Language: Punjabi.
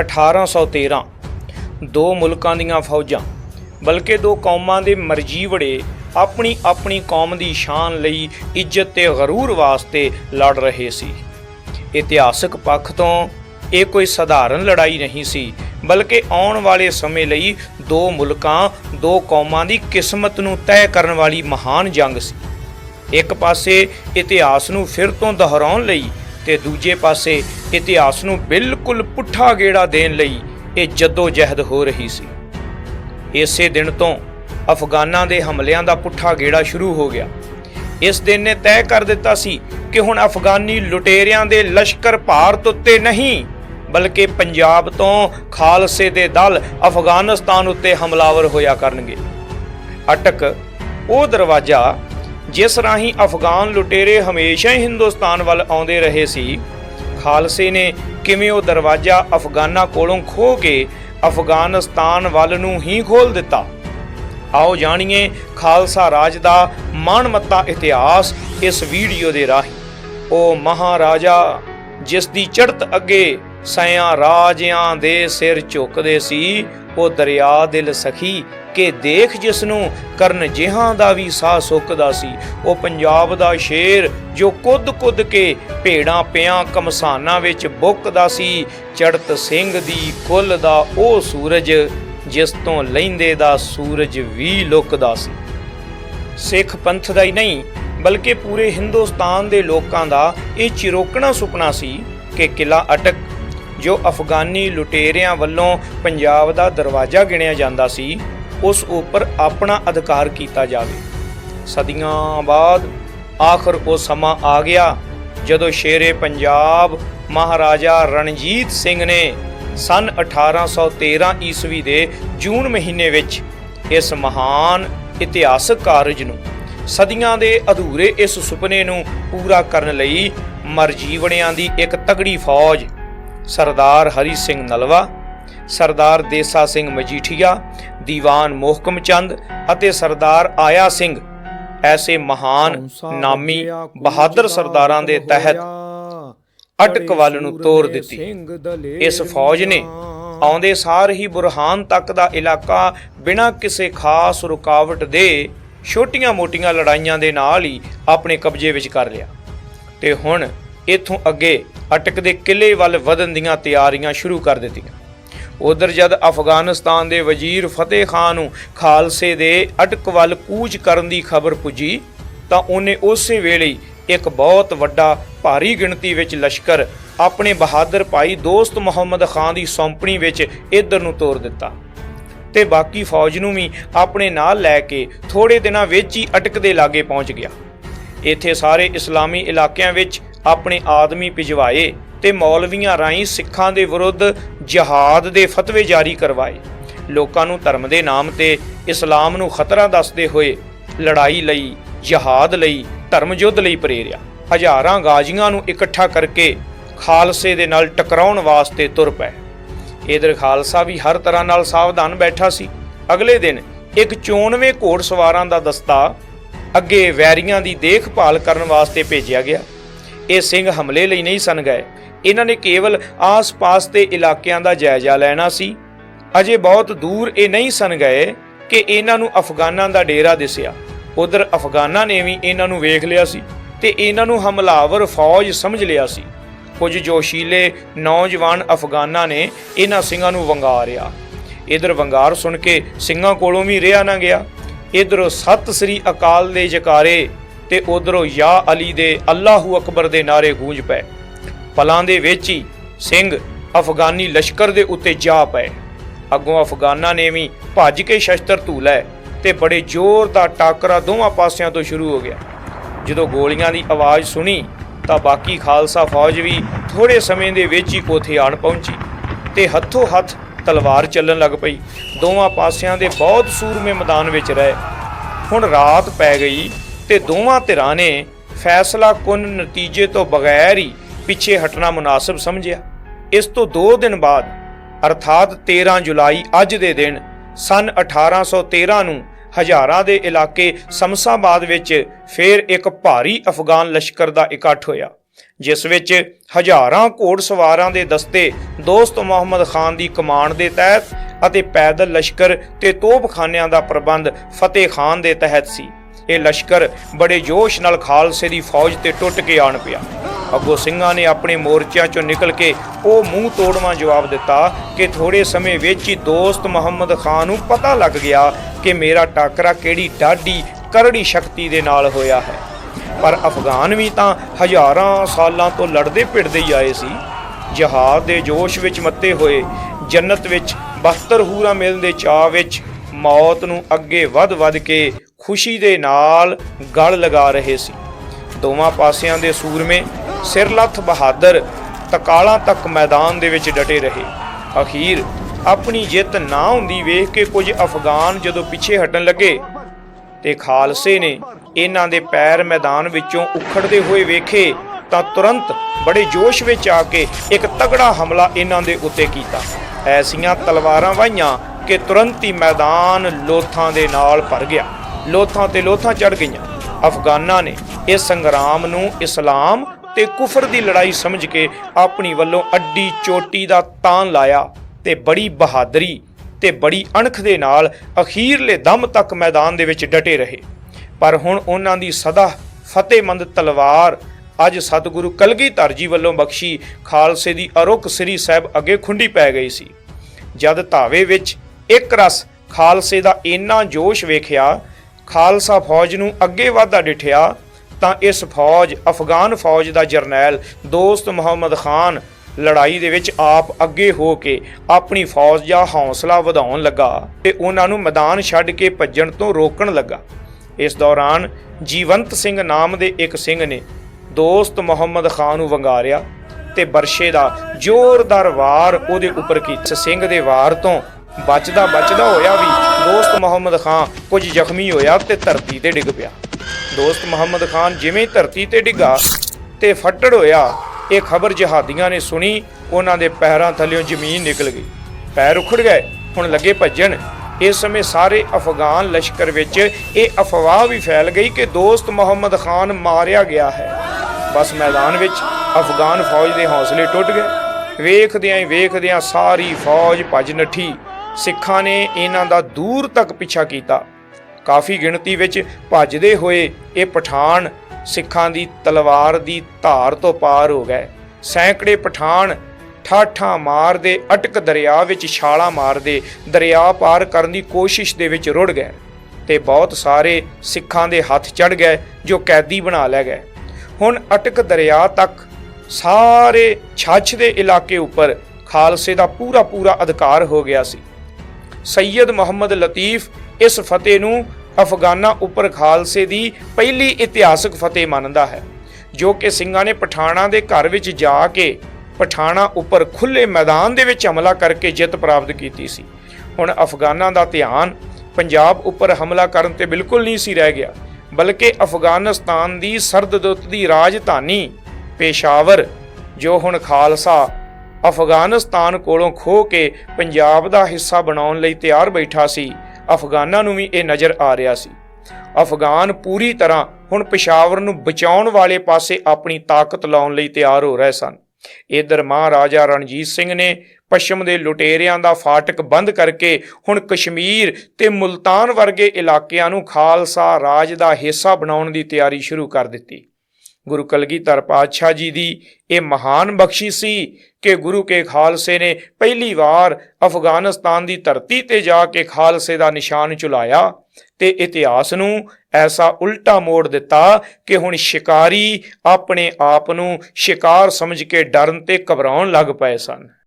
1813 ਦੋ ਮੁਲਕਾਂ ਦੀਆਂ ਫੌਜਾਂ, ਬਲਕਿ ਦੋ ਕੌਮਾਂ ਦੇ ਮਰਜੀਵੜੇ ਆਪਣੀ ਆਪਣੀ ਕੌਮ ਦੀ ਸ਼ਾਨ ਲਈ ਇੱਜ਼ਤ ਤੇ ਗਰੂਰ ਵਾਸਤੇ ਲੜ ਰਹੇ ਸੀ। ਇਤਿਹਾਸਕ ਪੱਖ ਤੋਂ ਇਹ ਕੋਈ ਸਧਾਰਨ ਲੜਾਈ ਨਹੀਂ ਸੀ, ਬਲਕਿ ਆਉਣ ਵਾਲੇ ਸਮੇਂ ਲਈ ਦੋ ਮੁਲਕਾਂ, ਦੋ ਕੌਮਾਂ ਦੀ ਕਿਸਮਤ ਨੂੰ ਤੈਅ ਕਰਨ ਵਾਲੀ ਮਹਾਨ ਜੰਗ ਸੀ। ਇੱਕ ਪਾਸੇ ਇਤਿਹਾਸ ਨੂੰ ਫਿਰ ਤੋਂ ਦੁਹਰਾਉਣ ਲਈ ਤੇ ਦੂਜੇ ਪਾਸੇ ਇਤਿਹਾਸ ਨੂੰ ਬਿਲਕੁਲ ਪੁੱਠਾ ਗੇੜਾ ਦੇਣ ਲਈ ਇਹ ਜੱਦੋ ਜਹਿਦ ਹੋ ਰਹੀ ਸੀ। ਇਸੇ ਦਿਨ ਤੋਂ ਅਫਗਾਨਾਂ ਦੇ ਹਮਲਿਆਂ ਦਾ ਪੁੱਠਾ ਗੇੜਾ ਸ਼ੁਰੂ ਹੋ ਗਿਆ। ਇਸ ਦਿਨ ਨੇ ਤੈਅ ਕਰ ਦਿੱਤਾ ਸੀ ਕਿ ਹੁਣ ਅਫਗਾਨੀ ਲੁਟੇਰਿਆਂ ਦੇ ਲਸ਼ਕਰ ਭਾਰਤ ਉੱਤੇ ਨਹੀਂ, ਬਲਕਿ ਪੰਜਾਬ ਤੋਂ ਖਾਲਸੇ ਦੇ ਦਲ ਅਫਗਾਨਿਸਤਾਨ ਉੱਤੇ ਹਮਲਾਵਰ ਹੋਇਆ ਕਰਨਗੇ। ਅਟਕ ਉਹ ਦਰਵਾਜ਼ਾ ਜਿਸ ਰਾਹੀਂ ਅਫਗਾਨ ਲੁਟੇਰੇ ਹਮੇਸ਼ਾ ਹੀ ਹਿੰਦੁਸਤਾਨ ਵੱਲ ਆਉਂਦੇ ਰਹੇ ਸੀ। ਖਾਲਸੇ ਨੇ ਕਿਵੇਂ ਉਹ ਦਰਵਾਜ਼ਾ ਅਫਗਾਨਾਂ ਕੋਲੋਂ ਖੋਹ ਕੇ ਅਫਗਾਨਿਸਤਾਨ ਵੱਲ ਨੂੰ ਹੀ ਖੋਲ ਦਿੱਤਾ? ਆਓ ਜਾਣੀਏ ਖਾਲਸਾ ਰਾਜ ਦਾ ਮਾਣਮੱਤਾ ਇਤਿਹਾਸ ਇਸ ਵੀਡੀਓ ਦੇ ਰਾਹੀਂ। ਉਹ ਮਹਾਰਾਜਾ ਜਿਸ ਦੀ ਚੜ੍ਹਤ ਅੱਗੇ ਸਿਆਂ ਰਾਜਿਆਂ ਦੇ ਸਿਰ ਝੁਕਦੇ ਸੀ, ਉਹ ਦਰਿਆ ਦਿਲ ਸਖੀ ਕਿ ਦੇਖ ਜਿਸ ਨੂੰ ਕਰਨ ਜਿਹਾਂ ਦਾ ਵੀ ਸਾਹ ਸੁੱਕਦਾ ਸੀ। ਉਹ ਪੰਜਾਬ ਦਾ ਸ਼ੇਰ ਜੋ ਕੁੱਦ-ਕੁੱਦ ਕੇ ਭੇੜਾਂ ਪਿਆਂ ਕਮਸਾਨਾਂ ਵਿੱਚ ਬੁੱਕਦਾ ਸੀ। ਚੜਤ ਸਿੰਘ ਦੀ ਕੁੱਲ ਦਾ ਉਹ ਸੂਰਜ ਜਿਸ ਤੋਂ ਲੈਂਦੇ ਦਾ ਸੂਰਜ ਵੀ ਲੁਕਦਾ ਸੀ। ਸਿੱਖ ਪੰਥ ਦਾ ਹੀ ਨਹੀਂ, ਬਲਕਿ ਪੂਰੇ ਹਿੰਦੁਸਤਾਨ ਦੇ ਲੋਕਾਂ ਦਾ ਇਹ ਚਿਰੋਕਣਾ ਸੁਪਨਾ ਸੀ ਕਿ ਕਿਲਾ ਅਟਕ, ਜੋ ਅਫਗਾਨੀ ਲੁਟੇਰਿਆਂ ਵੱਲੋਂ ਪੰਜਾਬ ਦਾ ਦਰਵਾਜ਼ਾ ਗਿਣਿਆ ਜਾਂਦਾ ਸੀ। ਉਸ ਉੱਪਰ ਆਪਣਾ ਅਧਿਕਾਰ ਕੀਤਾ ਜਾਵੇ। ਸਦੀਆਂ ਬਾਅਦ ਆਖਰ ਉਹ ਸਮਾਂ ਆ ਗਿਆ ਜਦੋਂ ਸ਼ੇਰੇ ਪੰਜਾਬ ਮਹਾਰਾਜਾ ਰਣਜੀਤ ਸਿੰਘ ਨੇ ਸਨ 1813 ਈਸਵੀ ਦੇ ਜੂਨ ਮਹੀਨੇ ਵਿੱਚ ਇਸ ਮਹਾਨ ਇਤਿਹਾਸਕ ਕਾਰਜ ਨੂੰ, ਸਦੀਆਂ ਦੇ ਅਧੂਰੇ ਇਸ ਸੁਪਨੇ ਨੂੰ ਪੂਰਾ ਕਰਨ ਲਈ ਮਰਜੀਵਣਿਆਂ ਦੀ ਇੱਕ ਤਗੜੀ ਫੌਜ, ਸਰਦਾਰ ਹਰੀ ਸਿੰਘ ਨਲਵਾ ਸਰਦਾਰ ਦੇਸਾ ਸਿੰਘ ਮਜੀਠੀਆ ਦੀਵਾਨ ਮੋਹਕਮ ਚੰਦ ਅਤੇ ਸਰਦਾਰ ਆਇਆ ਸਿੰਘ। ਐਸੇ ਮਹਾਨ ਨਾਮੀ ਬਹਾਦਰ ਸਰਦਾਰਾਂ ਦੇ ਤਹਿਤ ਅਟਕ ਵੱਲ ਨੂੰ ਤੋਰ ਦਿੱਤੀ। ਇਸ ਫੌਜ ਨੇ ਆਉਂਦੇ ਸਾਰ ਹੀ ਬੁਰਹਾਨ ਤੱਕ ਦਾ ਇਲਾਕਾ ਬਿਨਾਂ ਕਿਸੇ ਖਾਸ ਰੁਕਾਵਟ ਦੇ ਛੋਟੀਆਂ-ਮੋਟੀਆਂ ਲੜਾਈਆਂ ਦੇ ਨਾਲ ਹੀ ਆਪਣੇ ਕਬਜ਼ੇ ਵਿੱਚ ਕਰ ਲਿਆ। ਤੇ ਹੁਣ ਇਥੋਂ ਅੱਗੇ ਅਟਕ ਦੇ ਕਿਲੇ ਵੱਲ ਵਧਣ ਦੀਆਂ ਤਿਆਰੀਆਂ ਸ਼ੁਰੂ ਕਰ ਦਿੱਤੀਆਂ। ਉਧਰ ਜਦ ਅਫਗਾਨਿਸਤਾਨ ਦੇ ਵਜ਼ੀਰ ਫਤਿਹ ਖਾਨ ਨੂੰ ਖਾਲਸੇ ਦੇ ਅਟਕ ਵੱਲ ਕੂਚ ਕਰਨ ਦੀ ਖਬਰ ਪੁੱਜੀ, ਤਾਂ ਉਹਨੇ ਉਸੇ ਵੇਲੇ ਇੱਕ ਬਹੁਤ ਵੱਡਾ ਭਾਰੀ ਗਿਣਤੀ ਵਿੱਚ ਲਸ਼ਕਰ ਆਪਣੇ ਬਹਾਦਰ ਭਾਈ ਦੋਸਤ ਮੁਹੰਮਦ ਖਾਨ ਦੀ ਸੌਂਪਣੀ ਵਿੱਚ ਇੱਧਰ ਨੂੰ ਤੋਰ ਦਿੱਤਾ ਤੇ ਬਾਕੀ ਫੌਜ ਨੂੰ ਵੀ ਆਪਣੇ ਨਾਲ ਲੈ ਕੇ ਥੋੜੇ ਦਿਨਾਂ ਵਿੱਚ ਹੀ ਅਟਕ ਦੇ ਲਾਗੇ ਪਹੁੰਚ ਗਿਆ। ਇੱਥੇ ਸਾਰੇ ਇਸਲਾਮੀ ਇਲਾਕਿਆਂ ਵਿੱਚ ਆਪਣੇ ਆਦਮੀ ਭਿਜਵਾਏ ਤੇ ਮੌਲਵੀਆਂ ਰਾਹੀਂ ਸਿੱਖਾਂ ਦੇ ਵਿਰੁੱਧ ਜਿਹਾਦ ਦੇ ਫਤਵੇ ਜਾਰੀ ਕਰਵਾਏ। ਲੋਕਾਂ ਨੂੰ ਧਰਮ ਦੇ ਨਾਮ ਤੇ ਇਸਲਾਮ ਨੂੰ ਖਤਰਾ ਦੱਸਦੇ ਹੋਏ ਲੜਾਈ ਲਈ, ਜਿਹਾਦ ਲਈ ਧਰਮ ਯੁੱਧ ਲਈ ਪ੍ਰੇਰਿਆ। ਹਜ਼ਾਰਾਂ ਗਾਜ਼ੀਆਂ ਨੂੰ ਇਕੱਠਾ ਕਰਕੇ ਖਾਲਸੇ ਦੇ ਨਾਲ ਟਕਰਾਉਣ ਵਾਸਤੇ ਤੁਰ ਪਏ। ਇਧਰ ਖਾਲਸਾ ਵੀ ਹਰ ਤਰ੍ਹਾਂ ਨਾਲ ਸਾਵਧਾਨ ਬੈਠਾ ਸੀ। ਅਗਲੇ ਦਿਨ ਇੱਕ 94 ਘੋੜਸਵਾਰਾਂ ਦਾ ਦਸਤਾ ਅੱਗੇ ਵੈਰੀਆਂ ਦੀ ਦੇਖਭਾਲ ਕਰਨ ਵਾਸਤੇ ਭੇਜਿਆ ਗਿਆ। ਇਹ ਸਿੰਘ ਹਮਲੇ ਲਈ ਨਹੀਂ ਸਨ ਗਏ। ਇਹਨਾਂ ਨੇ ਕੇਵਲ ਆਸ-ਪਾਸ ਦੇ ਇਲਾਕਿਆਂ ਦਾ ਜਾਇਜ਼ਾ ਲੈਣਾ ਸੀ। ਅਜੇ ਬਹੁਤ ਦੂਰ ਇਹ ਨਹੀਂ ਸਨ ਗਏ ਕਿ ਇਹਨਾਂ ਨੂੰ ਅਫਗਾਨਾਂ ਦਾ ਡੇਰਾ ਦਿਸਿਆ। ਉਧਰ ਅਫਗਾਨਾਂ ਨੇ ਵੀ ਇਹਨਾਂ ਨੂੰ ਵੇਖ ਲਿਆ ਸੀ ਤੇ ਇਹਨਾਂ ਨੂੰ ਹਮਲਾਵਰ ਫੌਜ ਸਮਝ ਲਿਆ ਸੀ। ਕੁਝ ਜੋਸ਼ੀਲੇ ਨੌਜਵਾਨ ਅਫਗਾਨਾਂ ਨੇ ਇਹਨਾਂ ਸਿੰਘਾਂ ਨੂੰ ਵੰਗਾਰਿਆ। ਇਧਰ ਵੰਗਾਰ ਸੁਣ ਕੇ ਸਿੰਘਾਂ ਕੋਲੋਂ ਵੀ ਰਿਹਾ ਨਾ ਗਿਆ। ਇਧਰੋਂ ਸਤਿ ਸ੍ਰੀ ਅਕਾਲ ਦੇ ਜਕਾਰੇ ਤੇ ਉਧਰੋਂ ਯਾ ਅਲੀ ਦੇ ਅੱਲਾਹੂ ਅਕਬਰ ਦੇ ਨਾਰੇ ਗੂੰਜ ਪਏ। ਪਲਾਂ ਦੇ ਵਿੱਚ ਹੀ ਸਿੰਘ ਅਫਗਾਨੀ ਲਸ਼ਕਰ ਦੇ ਉੱਤੇ ਜਾ ਪਏ। ਅੱਗੋਂ ਅਫਗਾਨਾਂ ਨੇ ਵੀ ਭੱਜ ਕੇ ਸ਼ਸਤਰ ਧੂ ਲਏ ਤੇ ਬੜੇ ਜ਼ੋਰ ਦਾ ਟਾਕਰਾ ਦੋਵਾਂ ਪਾਸਿਆਂ ਤੋਂ ਸ਼ੁਰੂ ਹੋ ਗਿਆ। ਜਦੋਂ ਗੋਲੀਆਂ ਦੀ ਆਵਾਜ਼ ਸੁਣੀ ਤਾਂ ਬਾਕੀ ਖਾਲਸਾ ਫੌਜ ਵੀ ਥੋੜੇ ਸਮੇਂ ਦੇ ਵਿੱਚ ਹੀ ਕੋਥੇ ਆਣ ਪਹੁੰਚੀ ਤੇ ਹੱਥੋਂ ਹੱਥ ਤਲਵਾਰ ਚੱਲਣ ਲੱਗ ਪਈ। ਦੋਵਾਂ ਪਾਸਿਆਂ ਦੇ ਬਹੁਤ ਸੂਰਮੇ ਮੈਦਾਨ ਵਿੱਚ ਰਹੇ। ਹੁਣ ਰਾਤ ਪੈ ਗਈ ਤੇ ਦੋਵਾਂ ਧਿਰਾਂ ਨੇ ਫੈਸਲਾ ਕੁਨ ਨਤੀਜੇ ਤੋਂ ਬਗੈਰ ਹੀ ਪਿੱਛੇ ਹਟਣਾ ਮੁਨਾਸਬ ਸਮਝਿਆ। ਇਸ ਤੋਂ 2 ਦਿਨ ਬਾਅਦ, ਅਰਥਾਤ 13 ਜੁਲਾਈ ਅੱਜ ਦੇ ਦਿਨ, ਸਨ 1813 ਨੂੰ ਹਜ਼ਾਰਾਂ ਦੇ ਇਲਾਕੇ ਸਮਸਾਬਾਦ ਵਿੱਚ ਫੇਰ ਇੱਕ ਭਾਰੀ ਅਫਗਾਨ ਲਸ਼ਕਰ ਦਾ ਇਕੱਠ ਹੋਇਆ, ਜਿਸ ਵਿੱਚ ਹਜ਼ਾਰਾਂ ਘੋੜਸਵਾਰਾਂ ਦੇ ਦਸਤੇ ਦੋਸਤ ਮੁਹੰਮਦ ਖਾਨ ਦੀ ਕਮਾਂਡ ਦੇ ਤਹਿਤ ਅਤੇ ਪੈਦਲ ਲਸ਼ਕਰ ਤੇ ਤੋਪਖਾਨਿਆਂ ਦਾ ਪ੍ਰਬੰਧ ਫਤਿਹ ਖਾਨ ਦੇ ਤਹਿਤ ਸੀ। ਇਹ ਲਸ਼ਕਰ ਬੜੇ ਜੋਸ਼ ਨਾਲ ਖਾਲਸੇ ਦੀ ਫੌਜ ਤੇ ਟੁੱਟ ਕੇ ਆਣ ਪਿਆ। ਅੱਗੋਂ ਸਿੰਘਾਂ ਨੇ ਆਪਣੇ ਮੋਰਚਿਆਂ ਚੋਂ ਨਿਕਲ ਕੇ ਉਹ ਮੂੰਹ ਤੋੜਵਾਂ ਜਵਾਬ ਦਿੱਤਾ ਕਿ ਥੋੜੇ ਸਮੇਂ ਵਿੱਚ ਹੀ ਦੋਸਤ ਮੁਹੰਮਦ ਖਾਨ ਨੂੰ ਪਤਾ ਲੱਗ ਗਿਆ ਕਿ ਮੇਰਾ ਟਾਕਰਾ ਕਿਹੜੀ ਡਾਢੀ, ਕਰੜੀ ਸ਼ਕਤੀ ਦੇ ਨਾਲ ਹੋਇਆ ਹੈ। ਪਰ ਅਫਗਾਨ ਵੀ ਤਾਂ ਹਜ਼ਾਰਾਂ ਸਾਲਾਂ ਤੋਂ ਲੜਦੇ ਭਿੜਦੇ ਹੀ ਆਏ ਸੀ। ਜਹਾਦ ਦੇ ਜੋਸ਼ ਵਿੱਚ ਮੱਤੇ ਹੋਏ, ਜੰਨਤ ਵਿੱਚ 72 ਹੂਰਾ ਮਿਲਣ ਦੇ ਚਾਅ ਵਿੱਚ ਮੌਤ ਨੂੰ ਅੱਗੇ ਵੱਧ-ਵੱਧ ਕੇ ਖੁਸ਼ੀ ਦੇ ਨਾਲ ਗਲ ਲਗਾ ਰਹੇ ਸੀ। ਦੋਵਾਂ ਪਾਸਿਆਂ ਦੇ ਸੂਰਮੇ ਸਿਰਲੱਥ ਬਹਾਦਰ ਤਕਾਲਾਂ ਤੱਕ ਮੈਦਾਨ ਦੇ ਵਿੱਚ ਡਟੇ ਰਹੇ। ਅਖੀਰ ਆਪਣੀ ਜਿੱਤ ਨਾ ਹੁੰਦੀ ਵੇਖ ਕੇ ਕੁਝ ਅਫਗਾਨ ਜਦੋਂ ਪਿੱਛੇ ਹਟਣ ਲੱਗੇ ਤੇ ਖਾਲਸੇ ਨੇ ਇਹਨਾਂ ਦੇ ਪੈਰ ਮੈਦਾਨ ਵਿੱਚੋਂ ਉਖੜਦੇ ਹੋਏ ਵੇਖੇ ਤਾਂ ਤੁਰੰਤ ਬੜੇ ਜੋਸ਼ ਵਿੱਚ ਆ ਕੇ ਇੱਕ ਤਗੜਾ ਹਮਲਾ ਇਹਨਾਂ ਦੇ ਉੱਤੇ ਕੀਤਾ। ਐਸੀਆਂ ਤਲਵਾਰਾਂ ਵਾਹੀਆਂ ਕਿ ਤੁਰੰਤ ਹੀ ਮੈਦਾਨ ਲੋਥਾਂ ਦੇ ਨਾਲ ਭਰ ਗਿਆ। ਲੋਥਾਂ ਤੇ ਲੋਥਾਂ ਚੜ ਗਈਆਂ। ਅਫਗਾਨਾਂ ਨੇ ਇਸ ਸੰਗਰਾਮ ਨੂੰ ਇਸਲਾਮ ਤੇ ਕੁਫਰ ਦੀ ਲੜਾਈ ਸਮਝ ਕੇ ਆਪਣੀ ਵੱਲੋਂ ਅੱਡੀ ਚੋਟੀ ਦਾ ਤਾਨ ਲਾਇਆ ਤੇ ਬੜੀ ਬਹਾਦਰੀ ਤੇ ਬੜੀ ਅਣਖ ਦੇ ਨਾਲ ਅਖੀਰਲੇ ਦਮ ਤੱਕ ਮੈਦਾਨ ਦੇ ਵਿੱਚ ਡਟੇ ਰਹੇ। ਪਰ ਹੁਣ ਉਹਨਾਂ ਦੀ ਸਦਾ ਫਤਿਹਮੰਦ ਤਲਵਾਰ ਅੱਜ ਸਤਿਗੁਰੂ ਕਲਗੀਧਰ ਜੀ ਵੱਲੋਂ ਬਖਸ਼ੀ ਖਾਲਸੇ ਦੀ ਅਰੁੱਖ ਸ੍ਰੀ ਸਾਹਿਬ ਅੱਗੇ ਖੁੰਡੀ ਪੈ ਗਈ ਸੀ। ਜਦ ਧਾਵੇ ਵਿੱਚ ਇੱਕ ਰਸ ਖਾਲਸੇ ਦਾ ਇੰਨਾ ਜੋਸ਼ ਵੇਖਿਆ ਖਾਲਸਾ ਫੌਜ ਨੂੰ ਅੱਗੇ ਵਧਦਾ ਡਿਠਿਆ, ਤਾਂ ਇਸ ਫੌਜ, ਅਫਗਾਨ ਫੌਜ ਦਾ ਜਰਨੈਲ ਦੋਸਤ ਮੁਹੰਮਦ ਖਾਨ ਲੜਾਈ ਦੇ ਵਿੱਚ ਆਪ ਅੱਗੇ ਹੋ ਕੇ ਆਪਣੀ ਫੌਜ ਦਾ ਹੌਸਲਾ ਵਧਾਉਣ ਲੱਗਾ ਤੇ ਉਹਨਾਂ ਨੂੰ ਮੈਦਾਨ ਛੱਡ ਕੇ ਭੱਜਣ ਤੋਂ ਰੋਕਣ ਲੱਗਾ। ਇਸ ਦੌਰਾਨ ਜੀਵੰਤ ਸਿੰਘ ਨਾਮ ਦੇ ਇੱਕ ਸਿੰਘ ਨੇ ਦੋਸਤ ਮੁਹੰਮਦ ਖਾਨ ਨੂੰ ਵੰਗਾਰਿਆ ਤੇ ਬਰਸ਼ੇ ਦਾ ਜ਼ੋਰਦਾਰ ਵਾਰ ਉਹਦੇ ਉੱਪਰ ਕੀਤਾ। ਸਿੰਘ ਦੇ ਵਾਰ ਤੋਂ ਬਚਦਾ ਬਚਦਾ ਹੋਇਆ ਵੀ ਦੋਸਤ ਮੁਹੰਮਦ ਖਾਨ ਕੁਝ ਜ਼ਖਮੀ ਹੋਇਆ ਤੇ ਧਰਤੀ ਤੇ ਡਿੱਗ ਪਿਆ। ਦੋਸਤ ਮੁਹੰਮਦ ਖਾਨ ਜਿਵੇਂ ਧਰਤੀ ਤੇ ਡਿੱਗਾ ਤੇ ਫੱਟੜ ਹੋਇਆ, ਇਹ ਖਬਰ ਜਹਾਦੀਆਂ ਨੇ ਸੁਣੀ, ਉਹਨਾਂ ਦੇ ਪੈਰਾਂ ਥੱਲੇੋਂ ਜ਼ਮੀਨ ਨਿਕਲ ਗਈ। ਪੈਰ ਉਖੜ ਗਏ, ਹੁਣ ਲੱਗੇ ਭੱਜਣ। ਇਸ ਸਮੇਂ ਸਾਰੇ ਅਫਗਾਨ ਲਸ਼ਕਰ ਵਿੱਚ ਇਹ ਅਫਵਾਹ ਵੀ ਫੈਲ ਗਈ ਕਿ ਦੋਸਤ ਮੁਹੰਮਦ ਖਾਨ ਮਾਰਿਆ ਗਿਆ ਹੈ। ਬਸ ਮੈਦਾਨ ਵਿੱਚ ਅਫਗਾਨ ਫੌਜ ਦੇ ਹੌਸਲੇ ਟੁੱਟ ਗਏ। ਵੇਖਦਿਆਂ ਹੀ ਵੇਖਦਿਆਂ ਸਾਰੀ ਫੌਜ ਭੱਜ ਨੱਠੀ। ਸਿੱਖਾਂ ਨੇ ਇਹਨਾਂ ਦਾ ਦੂਰ ਤੱਕ ਪਿੱਛਾ ਕੀਤਾ। ਕਾਫੀ ਗਿਣਤੀ ਵਿੱਚ ਭੱਜਦੇ ਹੋਏ ਇਹ ਪਠਾਨ ਸਿੱਖਾਂ ਦੀ ਤਲਵਾਰ ਦੀ ਧਾਰ ਤੋਂ ਪਾਰ ਹੋ ਗਏ। ਸੈਂਕੜੇ ਪਠਾਨ ਠਾਠਾਂ ਮਾਰਦੇ, ਅਟਕ ਦਰਿਆ ਵਿੱਚ ਛਾਲਾਂ ਮਾਰਦੇ, ਦਰਿਆ ਪਾਰ ਕਰਨ ਦੀ ਕੋਸ਼ਿਸ਼ ਦੇ ਵਿੱਚ ਰੁੜ ਗਏ ਤੇ ਬਹੁਤ ਸਾਰੇ ਸਿੱਖਾਂ ਦੇ ਹੱਥ ਚੜ ਗਏ, ਜੋ ਕੈਦੀ ਬਣਾ ਲੈ ਗਏ। ਹੁਣ ਅਟਕ ਦਰਿਆ ਤੱਕ ਸਾਰੇ ਛੱਛ ਦੇ ਇਲਾਕੇ ਉੱਪਰ ਖਾਲਸੇ ਦਾ ਪੂਰਾ ਪੂਰਾ ਅਧਿਕਾਰ ਹੋ ਗਿਆ ਸੀ। ਸੈਯਦ ਮੁਹੰਮਦ ਲਤੀਫ ਇਸ ਫਤਿਹ ਨੂੰ ਅਫਗਾਨਾਂ ਉੱਪਰ ਖਾਲਸੇ ਦੀ ਪਹਿਲੀ ਇਤਿਹਾਸਕ ਫਤਿਹ ਮੰਨਦਾ ਹੈ, ਜੋ ਕਿ ਸਿੰਘਾਂ ਨੇ ਪਠਾਣਾ ਦੇ ਘਰ ਵਿੱਚ ਜਾ ਕੇ ਪਠਾਣਾ ਉੱਪਰ ਖੁੱਲੇ ਮੈਦਾਨ ਦੇ ਵਿੱਚ ਹਮਲਾ ਕਰਕੇ ਜਿੱਤ ਪ੍ਰਾਪਤ ਕੀਤੀ ਸੀ। ਹੁਣ ਅਫਗਾਨਾਂ ਦਾ ਧਿਆਨ ਪੰਜਾਬ ਉੱਪਰ ਹਮਲਾ ਕਰਨ ਤੇ ਬਿਲਕੁਲ ਨਹੀਂ ਸੀ ਰਹਿ ਗਿਆ, ਬਲਕਿ ਅਫਗਾਨਿਸਤਾਨ ਦੀ ਸਰਦਦੁੱਤ ਦੀ ਰਾਜਧਾਨੀ ਪੇਸ਼ਾਵਰ, ਜੋ ਹੁਣ ਖਾਲਸਾ ਅਫਗਾਨਿਸਤਾਨ ਕੋਲੋਂ ਖੋ ਕੇ ਪੰਜਾਬ ਦਾ ਹਿੱਸਾ ਬਣਾਉਣ ਲਈ ਤਿਆਰ ਬੈਠਾ ਸੀ। ਅਫਗਾਨਾਂ ਨੂੰ ਵੀ ਇਹ ਨਜ਼ਰ ਆ ਰਿਹਾ ਸੀ। ਅਫਗਾਨ ਪੂਰੀ ਤਰ੍ਹਾਂ ਹੁਣ ਪੇਸ਼ਾਵਰ ਨੂੰ ਬਚਾਉਣ ਵਾਲੇ ਪਾਸੇ ਆਪਣੀ ਤਾਕਤ ਲਾਉਣ ਲਈ ਤਿਆਰ ਹੋ ਰਹੇ ਸਨ। ਇਧਰ ਮਹਾਰਾਜਾ ਰਣਜੀਤ ਸਿੰਘ ਨੇ ਪੱਛਮ ਦੇ ਲੁਟੇਰਿਆਂ ਦਾ ਫਾਟਕ ਬੰਦ ਕਰਕੇ ਹੁਣ ਕਸ਼ਮੀਰ ਤੇ ਮੁਲਤਾਨ ਵਰਗੇ ਇਲਾਕਿਆਂ ਨੂੰ ਖਾਲਸਾ ਰਾਜ ਦਾ ਹਿੱਸਾ ਬਣਾਉਣ ਦੀ ਤਿਆਰੀ ਸ਼ੁਰੂ ਕਰ ਦਿੱਤੀ। ਗੁਰੂ ਕਲਗੀਧਰ ਪਾਤਸ਼ਾਹ ਜੀ ਦੀ ਇਹ ਮਹਾਨ ਬਖਸ਼ਿਸ਼ ਸੀ ਕਿ ਗੁਰੂ ਕੇ ਖਾਲਸੇ ਨੇ ਪਹਿਲੀ ਵਾਰ ਅਫਗਾਨਿਸਤਾਨ ਦੀ ਧਰਤੀ ਤੇ ਜਾ ਕੇ ਖਾਲਸੇ ਦਾ ਨਿਸ਼ਾਨ ਚੁਲਾਇਆ ਤੇ ਇਤਿਹਾਸ ਨੂੰ ਐਸਾ ਉਲਟਾ ਮੋੜ ਦਿੱਤਾ ਕਿ ਹੁਣ ਸ਼ਿਕਾਰੀ ਆਪਣੇ ਆਪ ਨੂੰ ਸ਼ਿਕਾਰ ਸਮਝ ਕੇ ਡਰਨ ਤੇ ਘਬਰਾਉਣ ਲੱਗ ਪਏ ਸਨ।